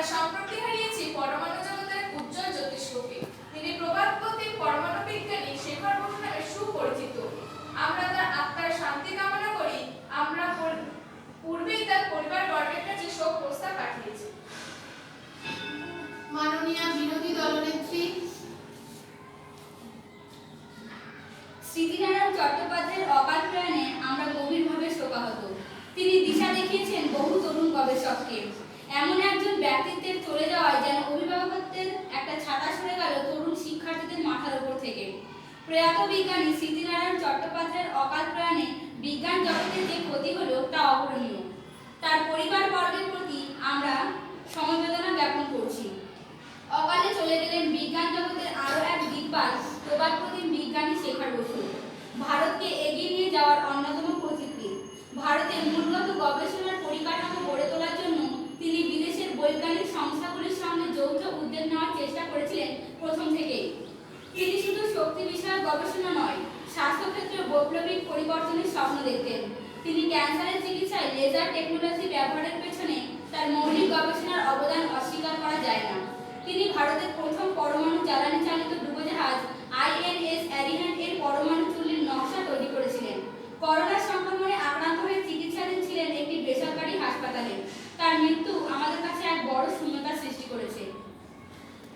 আমরা সম্প্রতি হারিয়েছি পরমাণু জগতের উজ্জ্বল জ্যোতিষ্ককে তিনি প্রবাদপতি পরমাণু বিজ্ঞানী শেখর বসু নামে সুপরিচিত। আমরা তার আত্মার শান্তি কামনা করি। আমরা পূর্বেই তার পরিবার বর্গের কাছে শোক প্রস্তাব পাঠিয়েছি। মাননীয় বিরোধী দলনেত্রী স্মৃতিনারায়ণ চট্টোপাধ্যায়ের অকাল প্রয়াণে আমরা গভীরভাবে শোকাহত। তিনি দিশা দেখিয়েছেন বহু তরুণ গবেষককে। এমন প্রয়াত বিজ্ঞানী স্মৃতিনারায়ণ চট্টোপাধ্যায়ের অকাল প্রয়াণে শক্তি বিষয়ক গবেষণা নয়, স্বাস্থ্যক্ষেত্রে বৈপ্লবিক পরিবর্তনের স্বপ্ন দেখতেন। তিনি ক্যান্সারের চিকিৎসায় লেজার টেকনোলজি ব্যবহারের পেছনে তার মৌলিক গবেষণার অবদান অস্বীকার করা যায় না। তিনি ভারতের প্রথম পরমাণু